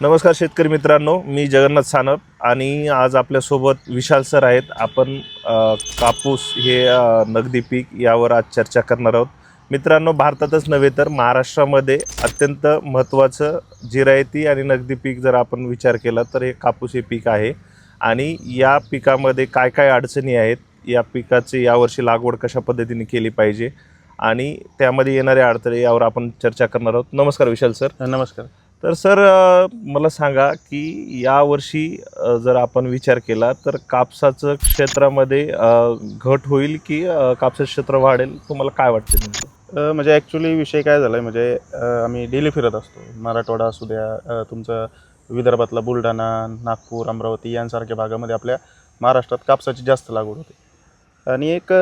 नमस्कार शेतकरी मित्रांनो मी जगन्नाथ सानप आणि आज आपल्यासोबत विशाल सर आहेत. आपण कापूस हे नगदी पीक यावर आज चर्चा करणार आहोत. मित्रांनो भारतातच नव्हे तर महाराष्ट्रामध्ये अत्यंत महत्त्वाचं जिरायती आणि नगदी पीक जर आपण विचार केला तर हे कापूस हे पीक आहे. आणि या पिकामध्ये काय काय अडचणी आहेत या पिकाची यावर्षी लागवड कशा पद्धतीने केली पाहिजे आणि त्यामध्ये येणारे अडथळे यावर आपण चर्चा करणार आहोत. नमस्कार विशाल सर. नमस्कार. तर सर मला सांगा की यावर्षी जर आपण विचार केला तर कापसाचं क्षेत्रामध्ये घट होईल की कापसाचं क्षेत्र वाढेल? तुम्हाला काय वाटतं नेमकं? म्हणजे ॲक्च्युली विषय काय झाला आहे म्हणजे आम्ही डेली फिरत असतो. मराठवाडा असू द्या तुमचं विदर्भातला बुलढाणा नागपूर अमरावती यांसारख्या भागामध्ये आपल्या महाराष्ट्रात कापसाची जास्त लागवड होते. आणि एक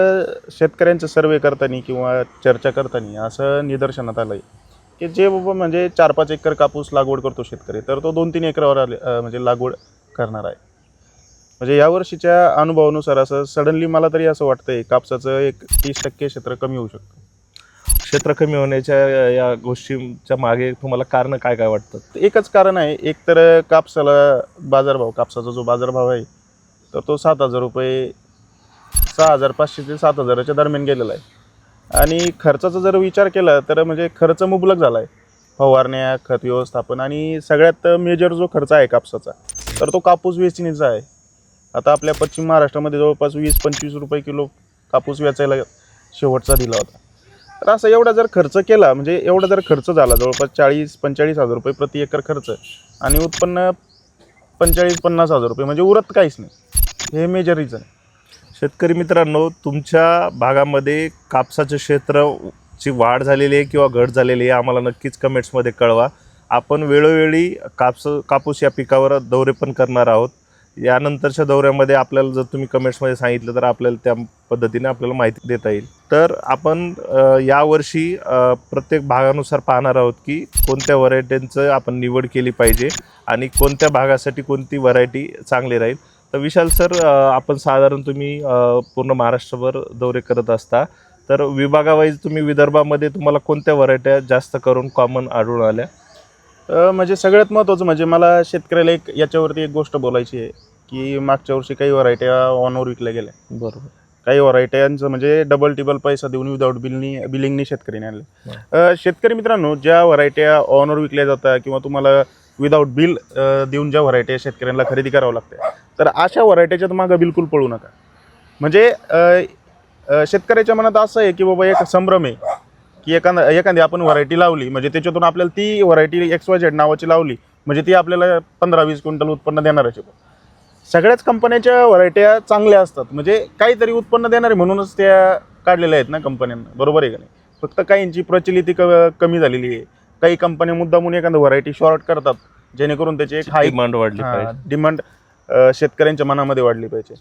शेतकऱ्यांचं सर्वे करताना किंवा चर्चा करताना असं निदर्शनात आलं आहे की जे बाबा म्हणजे चार पाच एकर कापूस लागवड करतो शेतकरी तर तो दोन तीन एकरावर आले अ, म्हणजे लागवड करणार आहे. म्हणजे यावर्षीच्या अनुभवानुसार असं सडनली मला तरी असं वाटतंय कापसाचं एक तीस टक्के क्षेत्र कमी होऊ शकतं. क्षेत्र कमी होण्याच्या या गोष्टीच्या मागे तुम्हाला कारण काय काय वाटतं? एकच कारण आहे एक तर कापसाला बाजारभाव कापसाचा जो बाजारभाव आहे तर तो सात हजार रुपये सहा हजार पाचशे ते सात हजाराच्या दरम्यान गेलेला आहे. आणि खर्चाचा जर विचार केला तर म्हणजे खर्च मुबलक झाला आहे फवारण्या खत व्यवस्थापन आणि सगळ्यात मेजर जो खर्च आहे कापसाचा तर तो कापूस वेचणीचा आहे. आता आपल्या पश्चिम महाराष्ट्रामध्ये जवळपास वीस पंचवीस रुपये किलो कापूस वेचायला शेवटचा दिला होता. तर असं एवढा जर खर्च केला म्हणजे एवढा जर खर्च झाला जवळपास चाळीस पंचेचाळीस हजार रुपये प्रति एकर खर्च आणि उत्पन्न पंचेचाळीस पन्नास हजार रुपये म्हणजे उरत काहीच नाही. हे मेजर रिझन आहे. शेतकरी मित्रांनो तुमच्या भागामध्ये कापसाच्या क्षेत्राची वाढ झालेली आहे किंवा घट झालेली आहे आम्हाला नक्कीच कमेंट्समध्ये कळवा. आपण वेळोवेळी कापस कापूस या पिकावर दौरे पण करणार आहोत. यानंतरच्या दौऱ्यामध्ये आपल्याला जर तुम्ही कमेंट्समध्ये सांगितलं तर आपल्याला त्या पद्धतीने आपल्याला माहिती देता येईल. तर आपण यावर्षी प्रत्येक भागानुसार पाहणार आहोत की कोणत्या व्हरायटींचं आपण निवड केली पाहिजे आणि कोणत्या भागासाठी कोणती व्हरायटी चांगली राहील. तर विशाल सर आपण साधारण तुम्ही पूर्ण महाराष्ट्रभर दौरे करत असता तर विभागावाईज तुम्ही विदर्भामध्ये तुम्हाला कोणत्या व्हरायट्या जास्त करून कॉमन आढळून आल्या? म्हणजे सगळ्यात महत्त्वाचं म्हणजे मला शेतकऱ्याला एक याच्यावरती एक गोष्ट बोलायची आहे की मागच्या वर्षी काही व्हरायट्या ऑनवर विकल्या गेल्या. बरोबर. काही व्हरायट्यांचं म्हणजे डबल टिबल पैसा देऊन विदाऊट बिलनी बिलिंगनी शेतकऱ्याने आणले. शेतकरी मित्रांनो ज्या व्हरायट्या ऑनवर विकल्या जातात किंवा तुम्हाला विदाऊट बिल देऊन ज्या व्हरायट्या शेतकऱ्यांना खरेदी करावं लागते तर अशा व्हरायट्याच्यात मागं बिलकुल पळू नका. म्हणजे शेतकऱ्याच्या मनात असं आहे की बाबा एक संभ्रम आहे की एखादा एखादी आपण व्हरायटी लावली म्हणजे त्याच्यातून आपल्याला ती व्हरायटी एक्स वाय झेड नावाची लावली म्हणजे ती आपल्याला पंधरा वीस क्विंटल उत्पन्न देणारच आहे. सगळ्याच कंपन्याच्या व्हरायट्या चांगल्या असतात. म्हणजे काहीतरी उत्पन्न देणारे म्हणूनच त्या काढलेल्या आहेत ना कंपन्यांना. बरोबर आहे का नाही? फक्त काहींची प्रचलिती क कमी झालेली आहे. काही कंपन्या मुद्दामून एखादं व्हरायटी शॉर्ट करतात जेणेकरून त्याची एक हाय डिमांड वाढली डिमांड शेतकऱ्यांच्या मनामध्ये वाढली पाहिजे.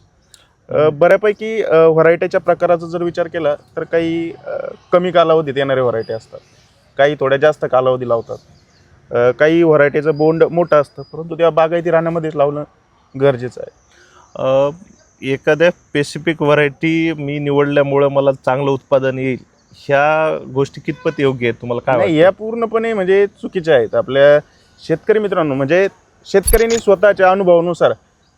बऱ्यापैकी व्हरायटीच्या प्रकाराचा जर विचार केला तर काही कमी कालावधीत येणारे व्हरायटी असतात. काही थोड्या जास्त कालावधी लावतात. काही व्हरायटीचं बोंड मोठं असतं परंतु त्या बागायती राहण्यामध्येच लावणं गरजेचं आहे. एखाद्या स्पेसिफिक व्हरायटी मी निवडल्यामुळं मला चांगलं उत्पादन येईल ह्या गोष्टी कितपत योग्य आहेत तुम्हाला काय? या पूर्णपणे म्हणजे चुकीच्या आहेत. आपल्या शेतकरी मित्रांनो म्हणजे शेतकऱ्यांनी स्वतःच्या अनुभवानुसार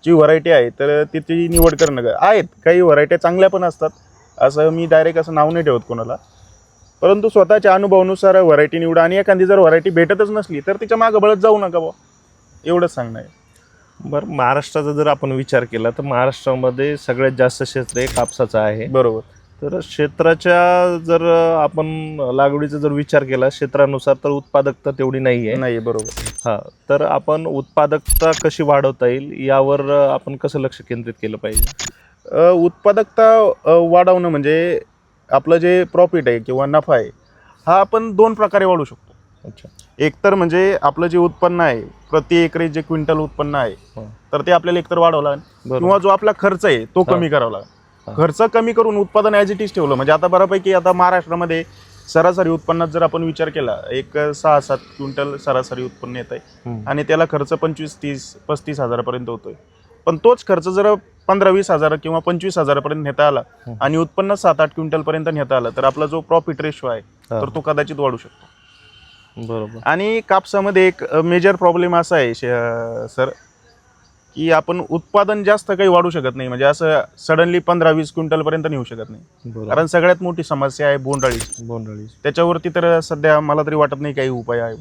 जी व्हरायटी आहे तर तिची निवड करणं आहेत. काही व्हरायट्या चांगल्या पण असतात. असं मी डायरेक्ट असं नाव नाही ठेवत कोणाला. परंतु स्वतःच्या अनुभवानुसार व्हरायटी निवडा आणि एखादी जर व्हरायटी भेटतच नसली तर तिच्या मागं बळत जाऊ नका बुवा. एवढंच सांगणं आहे. बरं महाराष्ट्राचा जर आपण विचार केला तर महाराष्ट्रामध्ये सगळ्यात जास्त क्षेत्र हे कापसाचं आहे. बरोबर. तर क्षेत्राच्या जर आपण लागवडीचा जर विचार केला क्षेत्रानुसार तर उत्पादकता तेवढी नाही आहे नाही बरोबर. हा तर आपण उत्पादकता कशी वाढवता येईल यावर आपण कसं लक्ष केंद्रित केलं पाहिजे? अ, उत्पादकता अ, वाढवणं म्हणजे आपलं जे प्रॉफिट आहे किंवा नफा आहे हा आपण दोन प्रकारे वाढवू शकतो. अच्छा. एकतर म्हणजे आपलं जे उत्पन्न आहे प्रति एकरी जे क्विंटल उत्पन्न आहे हो. तर ते आपल्याला एकतर वाढवलं बरोबर. किंवा जो आपला खर्च आहे तो. कमी करावा लागेल. खर्च कमी करून उत्पादन ॲज इट इज ठेवलं म्हणजे आता बऱ्यापैकी आता महाराष्ट्रामध्ये सरासरी उत्पन्नात जर आपण विचार केला एक सहा सात क्विंटल सरासरी उत्पन्न येत आहे. आणि त्याला खर्च पंचवीस तीस पस्तीस हजारापर्यंत होतोय पण तोच खर्च जर पंधरा वीस हजार किंवा पंचवीस हजारापर्यंत नेता आला. आणि उत्पन्न सात आठ क्विंटलपर्यंत नेता आलं तर आपला जो प्रॉफिट रेशो आहे. तर तो कदाचित वाढू शकतो बरोबर आणि कापसामध्ये एक मेजर प्रॉब्लेम असा आहे सर की आपण उत्पादन जास्त काही वाढू शकत नाही. म्हणजे असं सडनली पंधरा वीस क्विंटलपर्यंत नेऊ शकत नाही. कारण सगळ्यात मोठी समस्या आहे बोंडाळी बोंडळी त्याच्यावरती तर सध्या मला तरी वाटत नाही काही उपाय आहे.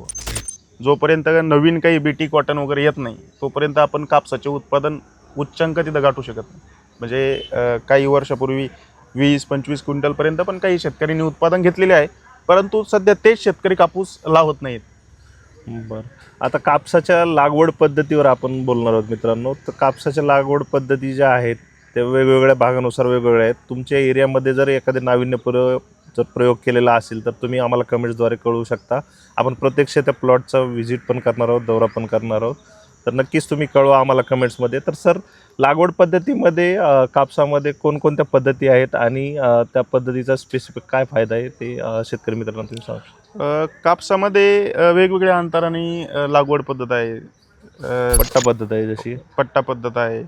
जोपर्यंत नवीन काही बीटी कॉटन वगैरे येत नाही तोपर्यंत आपण कापसाचे उत्पादन उच्चांक तिथं गाठू शकत नाही. म्हणजे काही वर्षापूर्वी वीस पंचवीस क्विंटलपर्यंत पण काही शेतकऱ्यांनी उत्पादन घेतलेले आहे. परंतु सध्या तेच शेतकरी कापूस लावत नाहीत. बरं. आता कापसाच्या लागवड पद्धतीवर आपण बोलणार आहोत मित्रांनो. तर कापसाच्या लागवड पद्धती ज्या आहेत त्या वेगवेगळ्या भागानुसार वेगवेगळ्या आहेत. तुमच्या एरियामध्ये जर एखादे नाविन्यपूर्व जर प्रयोग केलेला असेल तर तुम्ही आम्हाला कमेंट्सद्वारे कळवू शकता. आपण प्रत्यक्ष त्या प्लॉटचा व्हिजिट पण करणार आहोत दौरा पण करणार आहोत. तर नक्कीच तुम्ही कळवा आम्हाला कमेंट्समध्ये. तर सर लागवड पद्धतीमध्ये कापसामध्ये कोणकोणत्या पद्धती आहेत आणि त्या पद्धतीचा स्पेसिफिक काय फायदा आहे ते शेतकरी मित्रांना तुम्ही सांगू शकता. अं, कापसामध्ये अं, वेगवेगळ्या अंतराने अं, लागवड पद्धत आहे. अं, पट्टा पद्धत आहे जशी? पट्टा पद्धत आहे.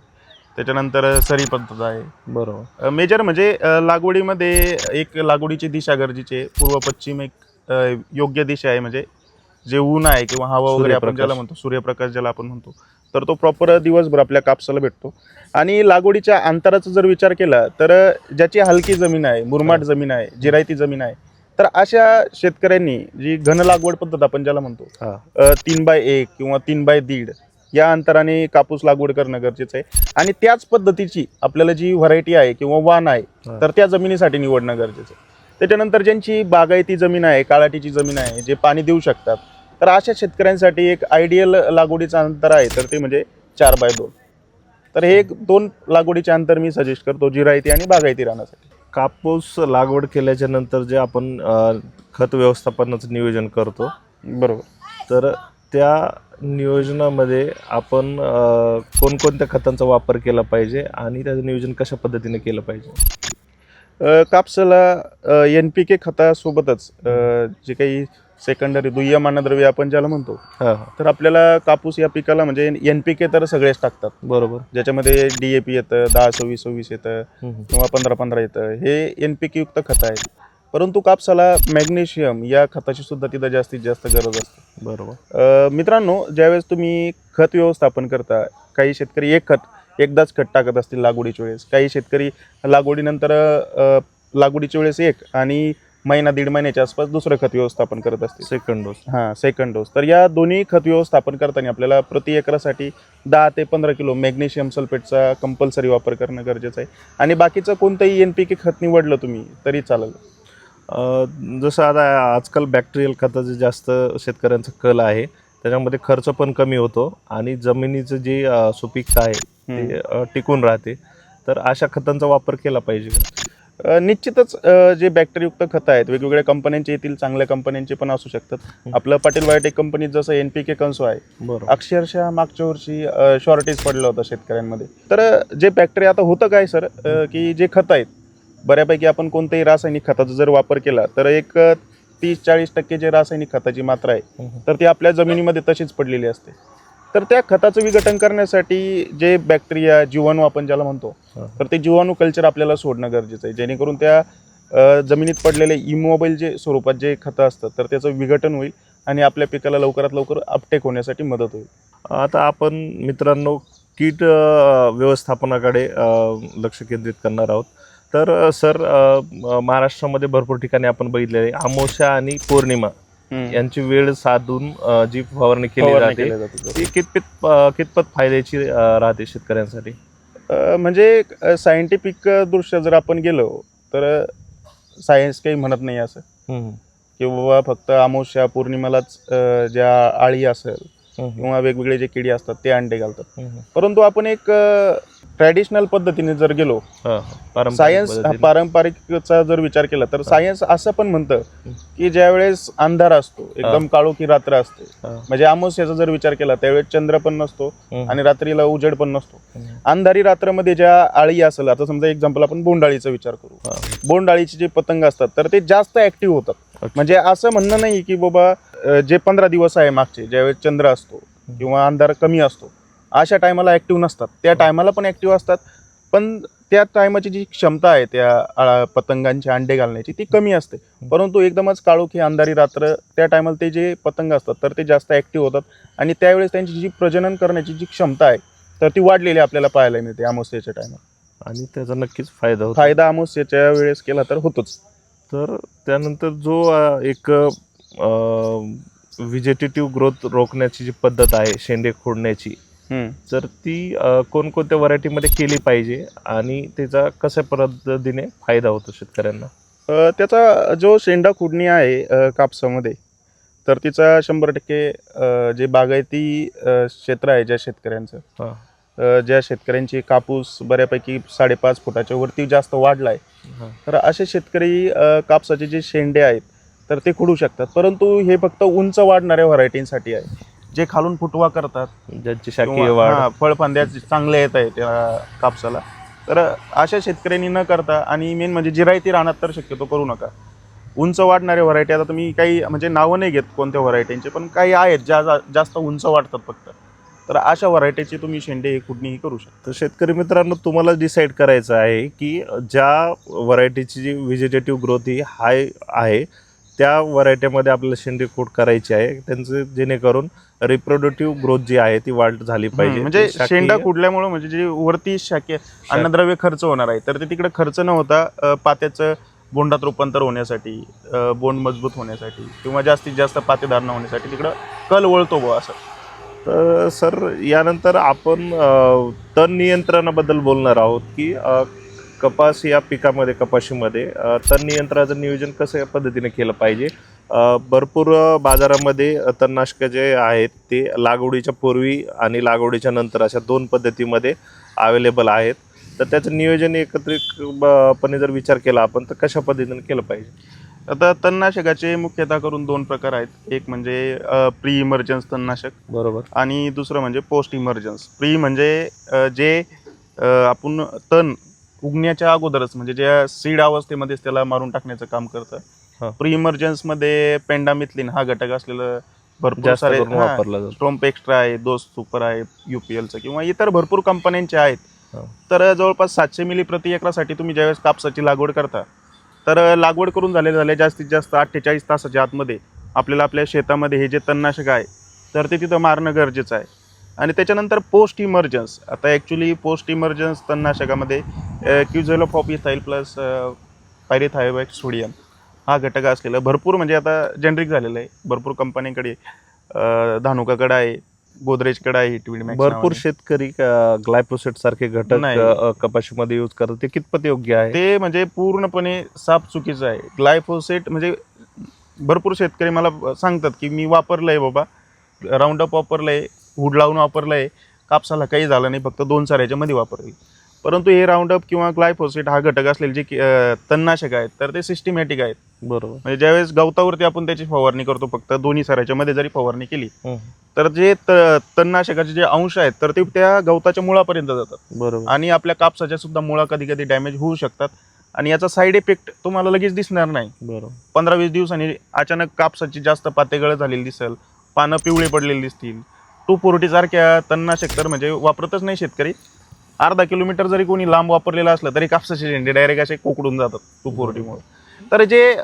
त्याच्यानंतर सरी पद्धत आहे. बरोबर. मेजर म्हणजे अ, लागवडीमध्ये एक लागवडीची दिशा गरजेची आहे. पूर्व पश्चिम एक अ, योग्य दिशा आहे. म्हणजे जे ऊन आहे किंवा हवा वगैरे आपण सूर्यप्रकाश. ज्याला म्हणतो सूर्यप्रकाश ज्याला आपण म्हणतो. तर तो प्रॉपर दिवसभर आपल्या कापसाला भेटतो. आणि लागवडीच्या अंतराचा जर विचार केला तर ज्याची हलकी जमीन आहे मुरमाड. जमीन आहे जिरायती जमीन आहे तर अशा शेतकऱ्यांनी जी घन लागवड पद्धत आपण ज्याला म्हणतो अ, तीन बाय एक किंवा तीन बाय दीड या अंतराने कापूस लागवड करणं गरजेचं आहे. आणि त्याच पद्धतीची आपल्याला जी व्हरायटी आहे किंवा वाण आहे हा. तर त्या जमिनीसाठी निवडणं गरजेचं आहे. त्याच्यानंतर ज्यांची बागायती जमीन आहे काळाटीची जमीन आहे जे पाणी देऊ शकतात तर अशा शेतकऱ्यांसाठी एक आयडियल लागवडीचं अंतर आहे तर ते म्हणजे चार बाय दोन. तर हे एक दोन लागवडीचे अंतर मी सजेस्ट करतो जिरायती आणि बागायती राहण्यासाठी. कापूस लागवड केल्याच्यानंतर जे आपण अ, खत व्यवस्थापनाचं नियोजन करतो बरोबर. तर त्या नियोजनामध्ये आपण अ, कोणकोणत्या खतांचा वापर केला पाहिजे आणि त्याचं नियोजन कशा पद्धतीने केलं पाहिजे? अ, कापसाला एन पी के खतासोबतच अ, जे काही सेकंडरी दुय्यम अन्नद्रव्य आपण ज्याला म्हणतो हां हां. तर आपल्याला कापूस या पिकाला म्हणजे एन पी के तर सगळेच टाकतात. बरोबर. ज्याच्यामध्ये डी ए पी येतं दहा सव्वीस सव्वीस येतं हम्म. किंवा पंधरा पंधरा येतं. हे एन पी के युक्त खतं आहेत. परंतु कापसाला मॅग्नेशियम या खताची सुद्धा तिथं जास्तीत जास्त गरज असते. बरोबर. अ, मित्रांनो ज्यावेळेस तुम्ही खत व्यवस्थापन करता काही शेतकरी एक खत एकदाच खत टाकत असतील लागवडीच्या वेळेस. काही शेतकरी लागवडीनंतर अ, लागवडीच्या वेळेस एक आणि महिना दीड महिन्याच्या आसपास दुसरं खत व्यवस्थापन करत असतील. सेकंड डोस हां सेकंड डोस तर या दोन्ही खत व्यवस्थापन करताना आपल्याला प्रति एकरासाठी दहा ते पंधरा किलो मॅग्नेशियम सल्फेटचा कंपल्सरी वापर करणं गरजेचं आहे. आणि बाकीचं कोणतंही एन पी के खत निवडलं तुम्ही तरी चालेल. जसं आता आजकाल बॅक्टेरियल खताचं जास्त शेतकऱ्यांचा कल आहे त्याच्यामध्ये खर्च पण कमी होतो आणि जमिनीचं जी सुपीकता आहे ते टिकून राहते. तर अशा खतांचा वापर केला पाहिजे. निश्चितच जे बॅक्टेरियुक्त खतं आहेत वेगवेगळ्या कंपन्यांचे येतील चांगल्या कंपन्यांचे पण असू शकतात. आपलं पाटील बायोटेक कंपनीत जसं एन पी के कन्सो आहे बरोबर. अक्षरशः मागच्या वर्षी शॉर्टेज पडलं होतं शेतकऱ्यांमध्ये. तर जे बॅक्टेरिया आता होतं काय सर की जे खत आहेत बऱ्यापैकी आपण कोणत्याही रासायनिक खताचा जर वापर केला तर एक तीस चाळीस टक्के जे रासायनिक खताची मात्रा आहे. तर ती आपल्या जमिनीमध्ये तशीच पडलेली असते. तर त्या खताचं विघटन करण्यासाठी जे बॅक्टेरिया जीवाणू आपण ज्याला म्हणतो. तर ते जीवाणू कल्चर आपल्याला सोडणं गरजेचं आहे. जेणेकरून त्या जमिनीत पडलेले इमोबाईल जे स्वरूपात जे खतं असतात तर त्याचं विघटन होईल आणि आपल्या पिकाला लवकरात लवकर अपटेक होण्यासाठी मदत होईल. आता आपण मित्रांनो कीट व्यवस्थापनाकडे लक्ष केंद्रित करणार आहोत. तर सर महाराष्ट्रामध्ये भरपूर ठिकाणी आपण बघितलेले आहे. अमावस्या आणि पौर्णिमा. यांची वेळ साधून अ, जी फवारणी केली फवारणी जाते केल्या जातात. ती कितपत अ, कितपत फायद्याची अ, राहते शेतकऱ्यांसाठी? अ, म्हणजे सायंटिफिक दृष्ट्या जर आपण गेलो तर सायन्स काही म्हणत नाही असं. की बाबा फक्त अमावस्या पौर्णिमालाच अ, ज्या आळी असेल किंवा वेगवेगळे जे किडी असतात ते अंडे घालतात. परंतु आपण एक ट्रॅडिशनल पद्धतीने जर गेलो पारंपरिक सायन्स. पारंपरिकचा जर विचार केला तर सायन्स असं पण म्हणतं की ज्यावेळेस अंधार असतो एकदम काळोखी रात्र असते. म्हणजे अमावस्याचा जर विचार केला त्यावेळेस चंद्र पण नसतो. आणि रात्रीला उजेड पण नसतो. अंधारी रात्रामध्ये ज्या आळी असेल आता समजा एक्झाम्पल आपण बोंडाळीचा विचार करू. बोंडाळीचे जे पतंग असतात तर ते जास्त ऍक्टिव्ह होतात. म्हणजे असं म्हणणं नाही की बाबा जे पंधरा दिवस आहे मागचे ज्यावेळेस चंद्र असतो किंवा अंधार कमी असतो अशा टायमाला ऍक्टिव्ह नसतात. त्या टायमाला पण ऍक्टिव्ह असतात. पण त्या टायमाची जी क्षमता आहे त्या पतंगांचे अंडे घालण्याची ती कमी असते. परंतु एकदमच काळोखी अंधारी रात्र त्या टायमाला ते जे पतंग असतात तर ते जास्त ॲक्टिव्ह होतात. आणि त्यावेळेस त्यांची जी प्रजनन करण्याची जी क्षमता आहे तर ती वाढलेली आपल्याला पाहायला मिळते अमावस्येच्या टायमाला. आणि त्याचा नक्कीच फायदा होतो. फायदा अमावस्येच्या वेळेस केला तर होतोच. तर त्यानंतर जो अ, एक व्हिजिटेटिव्ह ग्रोथ रोखण्याची जी पद्धत आहे शेंडे खोडण्याची तर ती कोणकोणत्या व्हरायटीमध्ये केली पाहिजे आणि त्याचा कशा पद्धतीने फायदा होतो शेतकऱ्यांना? त्याचा जो शेंडा खुडणी आहे कापसामध्ये तर तिचा शंभर टक्के जे बागायती क्षेत्र आहे ज्या शेतकऱ्यांचं ज्या शेतकऱ्यांची कापूस बऱ्यापैकी साडेपाच फुटाच्या वरती जास्त वाढला आहे तर असे शेतकरी कापसाचे जे शेंडे आहेत तर ते खुडू शकतात. परंतु हे फक्त उंच वाढणाऱ्या व्हरायटींसाठी आहे. जे खालून फुटवा करतात ज्यांची शाकीय किंवा- वाढ. हा, फळफांद्या चांगल्या येत आहे त्या कापसाला. तर अशा शेतकऱ्यांनी न करता आणि मेन म्हणजे जिरायती राहणार तर शक्यतो करू नका. उंच वाढणाऱ्या व्हरायटी आता तुम्ही काही म्हणजे नावं नाही घेत कोणत्या व्हरायटींचे पण काही आहेत ज्या जा- जास्त उंच वाढतात फक्त. तर अशा व्हरायटीची तुम्ही शेंडे हे कुठलीही करू शकता. तर शेतकरी मित्रांनो तुम्हाला डिसाईड करायचं आहे की ज्या व्हरायटीची जी व्हिजिटेटिव्ह ग्रोथ ही हाय आहे त्या व्हरायटीमध्ये आपल्याला शेंडे खोड करायची आहे. त्यांचं जेणेकरून रिप्रोडक्टिव्ह ग्रोथ जी आहे ती वाढ झाली पाहिजे. म्हणजे शेंडा कुडल्यामुळे म्हणजे जे वरती शाके अन्नद्रव्य खर्च होणार आहे तर ते तिकडे खर्च न होता पात्याचं बोंडात रूपांतर होण्यासाठी बोंड मजबूत होण्यासाठी किंवा जास्तीत जास्त पाते धारणा होण्यासाठी तिकडं कल वळतो बुवा असं. तर सर यानंतर आपण तण नियंत्रणाबद्दल बोलणार आहोत की कपास या पिकामध्ये कपाशीमध्ये तण नियंत्रणाचं नियोजन कसं पद्धतीने केलं पाहिजे? भरपूर बाजारामध्ये तणनाशकं जे आहेत ते लागवडीच्या पूर्वी आणि लागवडीच्या नंतर अशा दोन पद्धतीमध्ये अवेलेबल आहेत. तर त्याचं नियोजन एकत्रित ब- पणे जर विचार केला आपण तर कशा पद्धतीने केलं पाहिजे? आता तणनाशकाचे मुख्यतः करून दोन प्रकार आहेत. एक म्हणजे प्री इमर्जन्स तणनाशक बरोबर. आणि दुसरं म्हणजे पोस्ट इमर्जन्स प्री म्हणजे जे आपण तण उगण्याच्या अगोदरच म्हणजे ज्या सीड अवस्थेमध्येच त्याला मारून टाकण्याचं काम. करतं. प्री इमर्जन्समध्ये पेंडामिथलिन हा घटक असलेलं भरपूर सारे करून वापरला जातो. स्ट्रोम्प एक्स्ट्रा आहे दोस सुपर आहे युपीएलचं किंवा इतर भरपूर कंपन्यांचे आहेत. तर जवळपास सातशे मिली प्रति एकरासाठी तुम्ही ज्यावेळेस कापसाची लागवड करता तर लागवड करून झाले झाले जास्तीत जास्त अठ्ठेचाळीस तासाच्या आतमध्ये. आपल्याला आपल्या शेतामध्ये हे जे तणनाशक आहे तर ते तिथं मारणं गरजेचं आहे. आणि त्याच्यानंतर पोस्ट इमर्जन्स आता actually post emergence तणनाशकामध्ये quizalofop ethyl plus pyrithiobac sodium हा घटक असलेला भरपूर म्हणजे आता जेनरिक झालेलं आहे. भरपूर कंपन्यांकडे धानुकाकडे आहे गोदरेजकडे आहे हिटवीड मॅक्स भरपूर शेतकरी ग्लायपोसेट सारखे घटक कपाशीमध्ये यूज करतात. ते कितपत योग्य आहे? ते म्हणजे पूर्णपणे साफ चुकीचं आहे. ग्लायफोसेट म्हणजे भरपूर शेतकरी मला सांगतात की मी वापरलंय बाबा. Round up वापरलंय. हुड लावून वापरलंय. कापसाला काही झालं नाही फक्त दोन साऱ्याच्या मध्ये वापरले. परंतु हे राऊंड अप किंवा ग्लायफोसेट हा घटक असलेले जे तणनाशक आहेत तर ते सिस्टमॅटिक आहेत. बरोबर. म्हणजे ज्यावेळेस गवतावरती आपण त्याची फवारणी करतो फक्त दोन्ही साऱ्याच्या मध्ये जरी फवारणी केली हम्म. तर जे त- तणनाशकाचे जे अंश आहेत तर ते त्या गवताच्या मुळापर्यंत जातात. बरोबर. आणि आपल्या कापसाच्या सुद्धा मुळा कधी कधी डॅमेज होऊ शकतात. आणि याचा साईड इफेक्ट तुम्हाला लगेच दिसणार नाही. बरोबर. पंधरा वीस दिवसांनी अचानक कापसाची जास्त पातेगळ झालेली दिसेल पानं पिवळे पडलेली दिसतील टू फोर्टी सारख्या तणनाशक तर म्हणजे वापरतच नाही शेतकरी. अर्धा किलोमीटर जरी कोणी लांब वापरलेला असलं तरी कापसाचे झेंडे डायरेक्ट असे कोकडून जातात टू फोर्टीमुळे तर जे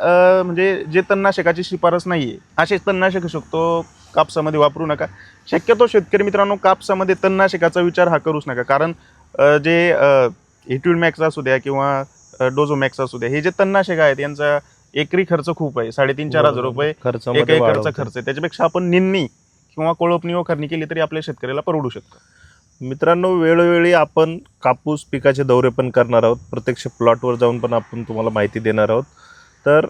म्हणजे जे तणनाशकाची शिफारस नाही आहे असेच तणनाशक शकतो कापसामध्ये वापरू नका. शक्यतो शेतकरी मित्रांनो कापसामध्ये तणनाशकाचा विचार हा करूच नका. कारण जे हिटविड मॅक्स असू द्या किंवा डोझो मॅक्स असू द्या हे जे तणनाशक आहेत यांचा एकरी खर्च खूप आहे. साडेतीन चार हजार रुपये. खर्च आहे. त्याच्यापेक्षा आपण निन्नी किंवा कोळपणी वखरणी केली तरी आपल्या शेतकऱ्याला परवडू शकतं. मित्रांनो वेळोवेळी आपण कापूस पिकाचे दौरे पण करणार आहोत. प्रत्यक्ष प्लॉटवर जाऊन पण आपण तुम्हाला माहिती देणार आहोत. तर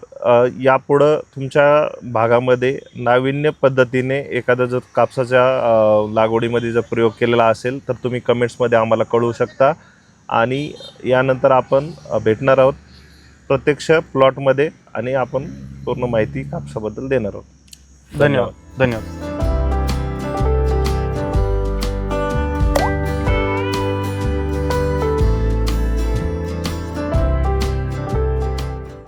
यापुढं तुमच्या भागामध्ये नाविन्य पद्धतीने एखादा जर कापसाच्या लागवडीमध्ये जर प्रयोग केलेला असेल तर तुम्ही कमेंट्समध्ये आम्हाला कळवू शकता. आणि यानंतर आपण भेटणार आहोत प्रत्यक्ष प्लॉटमध्ये आणि आपण पूर्ण माहिती कापसाबद्दल देणार आहोत. धन्यवाद. धन्यवाद.